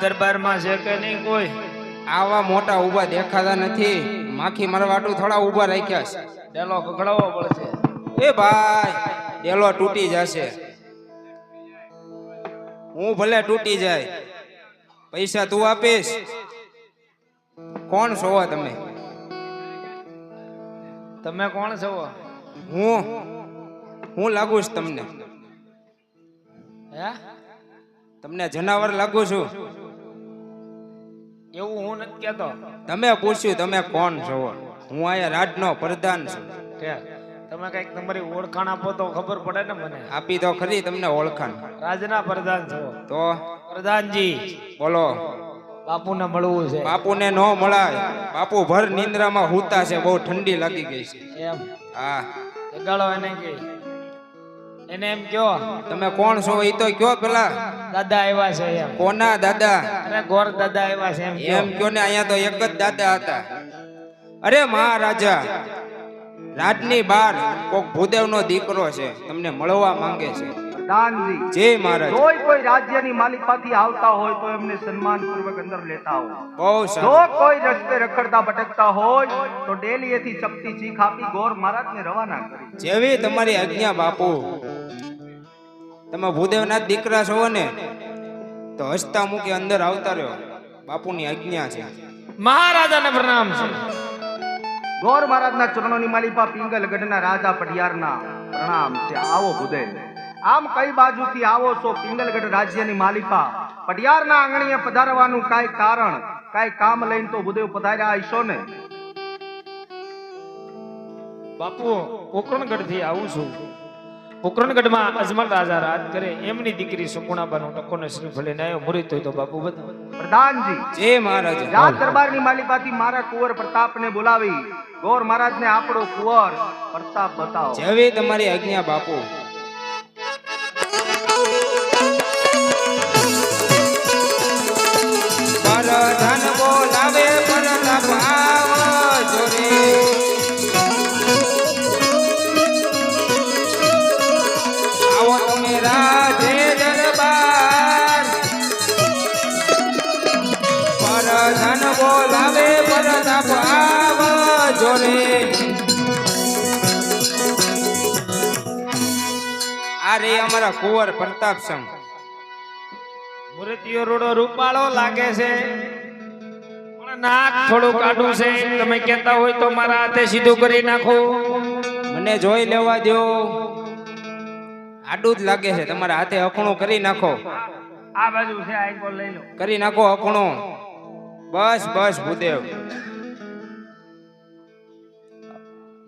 દરબારમાં છે કે નહીં કોઈ આવા મોટા ઊભા દેખાતા નથી. માખી મરવાટું વાટું થોડા ઊભા રાખ્યા છે. ડેલો ખખડાવવો પડશે. એ ભાઈ ડેલો તૂટી જશે. હું ભલે તૂટી જાય. પૈસા તું આપીશ. કોણ છો તમે? તમે કોણ છો હું હું લાગુ છું તમને. હે? તમને જનાવર લાગુ છું. એવું હું નથી કહેતો. તમે પૂછ્યું તમે કોણ છો? હું અહીંયા રાજનો પ્રધાન છું. તમે કંઈક તમારી ઓળખાણ આપો તો ખબર પડે ને મને. આપી તો ખરી તમને ઓળખાણ. રાજના પ્રધાન છો. તો? પ્રધાનજી. બોલો. બાપુને મળવું છે. બાપુને ન મળાય. બાપુ ભર નિંદ્રામાં હુતા છે બહુ ઠંડી લાગી ગઈ છે. એમ. હા. જગાડો એને કે. એને એમ કયો તમે કોણ છો? એ તો કયો પેલા? દાદા આવ્યા છે એમ. કોના દાદા? અરે ગોર દાદા આવ્યા છે એમ કયો. એમ કયો ને અહીંયા તો એક જ દાદા હતા. અરે મહારાજા રાજની બાર કોક ભૂદેવનો દીકરો છે તમને મળવા માંગે છે. દાનજી જય મહારાજ. કોઈ કોઈ રાજ્યની માલિકાથી આવતા હોય તો એમને સન્માન પૂર્વક અંદર લેતા હોય બહુ જો કોઈ રસ્તે રખડતા ભટકતા હોય તો ડેલીએથી ચપટી ચીખ આપી ગોર મહારાજને રવાના કરી જેવી તમારી આજ્ઞા બાપુ. તમે ભૂદેવના દીકરા છો ને તો હસતા મૂકી અંદર આવતા રહ્યો. બાપુની આજ્ઞા છે. મહારાજાને પ્રણામ છે. ગોર મહારાજના ચરણોની માલિપા પિંગલગઢના રાજા પઢિયારના પ્રણામ છે. આવો ભૂદેવ. આમ કઈ બાજુથી આવો છો પિંગલગઢ રાજ્યની માલિકા પડિયારના આંગણીએ પધારવાનું કાંઈ કારણ કાંઈ કામ લઈને તો ભૂદેવ પધાર્યા હશો ને? બાપુ કોકરણગઢથી આવું છું. પોકરણગઢમાં અજમલ રાજા રાજ કરે એમની દીકરી સુકુણાબાનો ટકોને શ્રીફળ લઈને આવ્યો મુરીત હોય તો બાપુ બધા. પ્રધાનજી જય મહારાજ. રાજ દરબારની માલિકાથી મારા કુંવર પ્રતાપને બોલાવી. ગોર મહારાજને આપણો કુંવર પ્રતાપ બતાવો. જેવી તમારી આજ્ઞા બાપુ. આવો રાજે દરબાર પરધાન બોલાવે પરતાપ આવજો જોરે આ રે અમારા કુંવર પ્રતાપ સંઘ. મુરતિયો રોડો રૂપાળો લાગે છે. પણ નાક થોડું કાઢું છે. તમે કહેતા હોય તો મારા હાથે સીધું કરી નાખો. મને જોઈ લેવા દો આડું જ લાગે છે. તમારા હાથે અખણું કરી નાખો. આ બાજુ છે આઈકોલ લઈ લો. કરી નાખો અખણું. બસ બસ ભૂદેવ.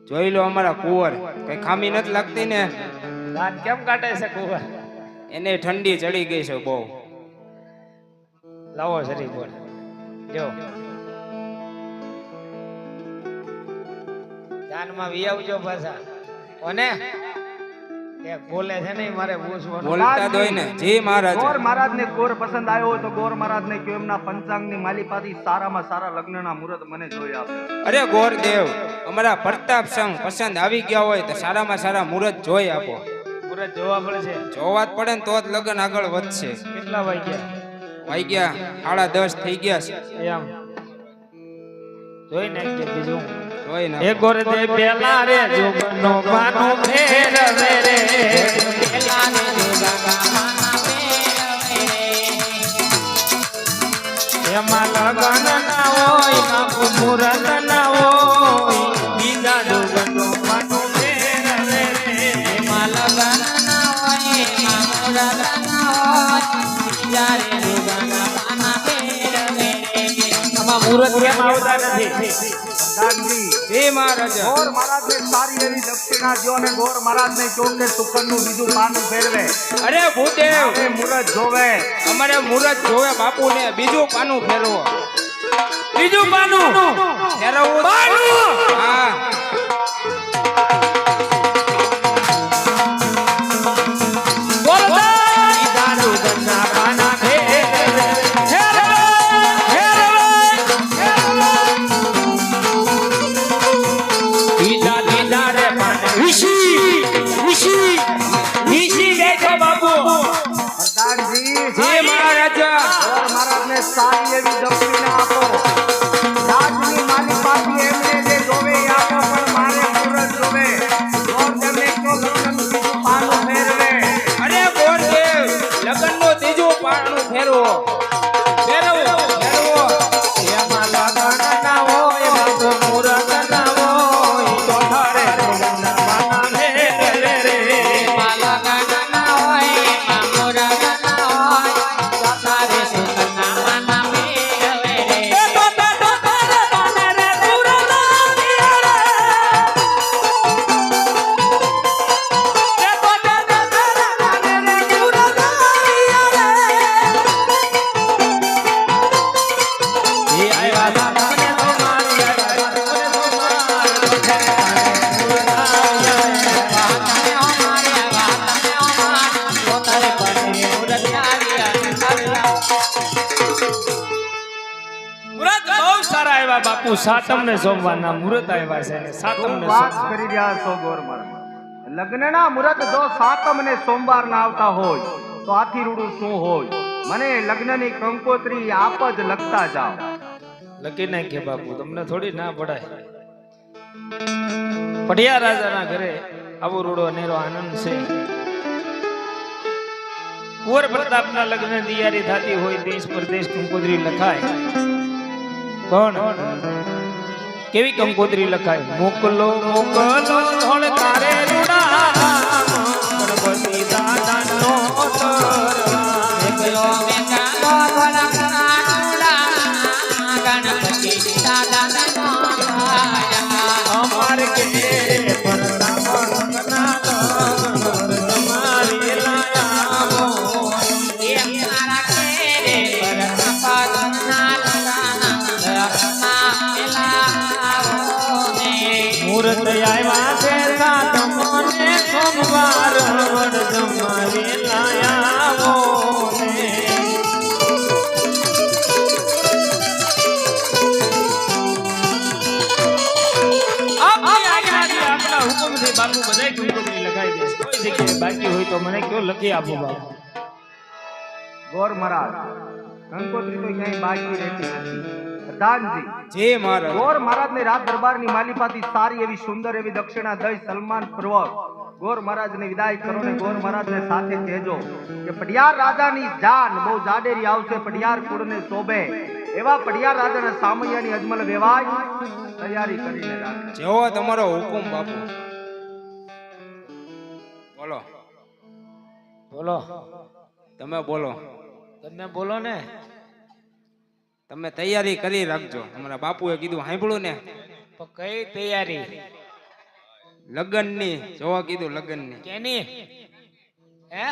જોઈ લો અમારા કુંવર. કઈ ખામી નથી લાગતી ને? દાંત કેમ કાઢે છે કુંવર? એને ઠંડી ચડી ગઈ છે બહુ. લાવો શરી બોલ. જો ધ્યાનમાં વિયાવજો પાછા. કોને? એક બોલે છે ને મારે પૂછવાનું. બોલતા દોય ને જી મહારાજ ગોર મહારાજને ગોર પસંદ આવ્યો તો ગોર મહારાજને કયો એમના પંચાંગની માલિપાથી સારામાં સારા લગ્નના મુહૂર્ત મને જોઈ આપે. અરે ગોરદેવ અમારા પ્રતાપ સંગ પસંદ આવી ગયા હોય તો સારામાં સારા મુહૂર્ત જોઈ આપો. મુરત જોવા પડશે જોવા જ પડે ને તો જ લગ્ન આગળ વધશે. કેટલા વાગ્યા? વાગ્યા સાડા દસ થઈ ગયા છે. એમ. જોઈ નાખજે બીજું. એ ને દે પેલા રે જોગનો બાનો ફેર રે પેલા રે. ફેરવે રે એમાં લગન ના હોય મુરત ના હોય. બીજા જોગનો બાનો ફેર રે એમાં લગન ના હોય મુરત ના હોય. બીજા રે જોગના બાના ફેર રે. એમાં મુરત કેમ આવતા નથી? પ્રધાનજી હે મહારાજ. ગોર મહારાજને સારી એવી દક્ષિણા જો ને ગોર મહારાજને કહો કે સુકનનું બીજું પાનું ફેરવે અરે ભૂદેવ. હવે મુહૂર્ત જોવે. અમારે મુરત જોવે બાપુ ને બીજું પાનું ફેરવો. બીજું પાનું ફેરવવું. પાનું! હા. મને સારી એવી દક્ષિણા આપો. બાપુ સાતમ ને સોમવારના મુહૂર્ત આવ્યા છે સાતમ ને વાત કરી રહ્યા છો ગોર લગ્નના મુહૂર્ત જો સાતમ ને સોમવાર ના આવતા હોય તો આથી રૂડું શું હોય? મને લગ્નની કંકોત્રી આપ જ લખતા જાઓ. લખી નાખીએ બાપુ તમને થોડી ના પડાય. પઢિયા રાજાના ઘરે આવો રૂડો અનેરો આનંદ છે. કુંવર પ્રતાપના લગ્ન તૈયારી થતી હોય દેશ પરદેશ કંકોત્રી લખાય. પણ કેવી કંકોત્રી લખાય? મોકલો મોકલો તારે મુહૂર્ત આવ્યા છે સાતમને સોમવાર વડ તમારી લાયા બાકી હોય તો મને કયો લખી આપો ગોર મહારાજ. કંકોત્રી તો ક્યાંય બાકી રહેતી નથી. પ્રધાનજી જે મહારાજ. ગોર મહારાજને રાજ દરબારની માલિપાથી સારી એવી સુંદર એવી દક્ષિણા દઈ સન્માન પૂર્વક ગોર મહારાજને વિદાય કરો ને ગોર મહારાજને સાથે કહેજો કે પડિયાર રાજાની જાન બહુ જાડેરી આવશે પડિયાર કુળને શોભે. એવા પડિયાર રાજાના સામૈયાની અજમલ વેવાય તૈયારી કરીને રાખે. જેવો તમારો હુકુમ બાપુ. બોલો. બોલો. તમે બોલો. તમે બોલો ને. તમે તૈયારી કરી રાખજો. અમારા બાપુએ કીધું સાંભળ્યું ને. કઈ તૈયારી? લગ્નની. જોવા કીધું લગ્નની. કેની? હે?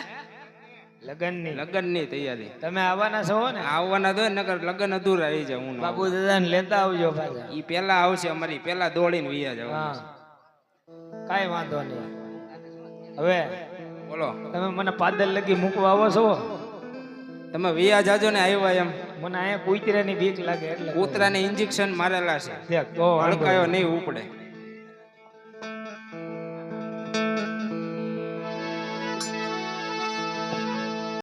લગનની. લગ્નની તૈયારી. તમે આવવાના છો ને? આવવાના તો નકર લગ્ન અધૂરા રહી જાય હું બાબુ દાદાને લેતા આવજો પાછા. ઈ પેલા આવશે અમારી પેલા દોડીને વિયા જવાનું કાંઈ વાંધો નહીં. હવે બોલો. તમે મને પાદલ લગી મૂકવા આવો છો? તમે વિયા જાજો ને આવ્યા એમ. મને અહીંયા કુતરાની બીક લાગે એટલે. કૂતરાને ઇન્જેક્શન મારેલા છે. હડકાયો નહીં ઉપડે.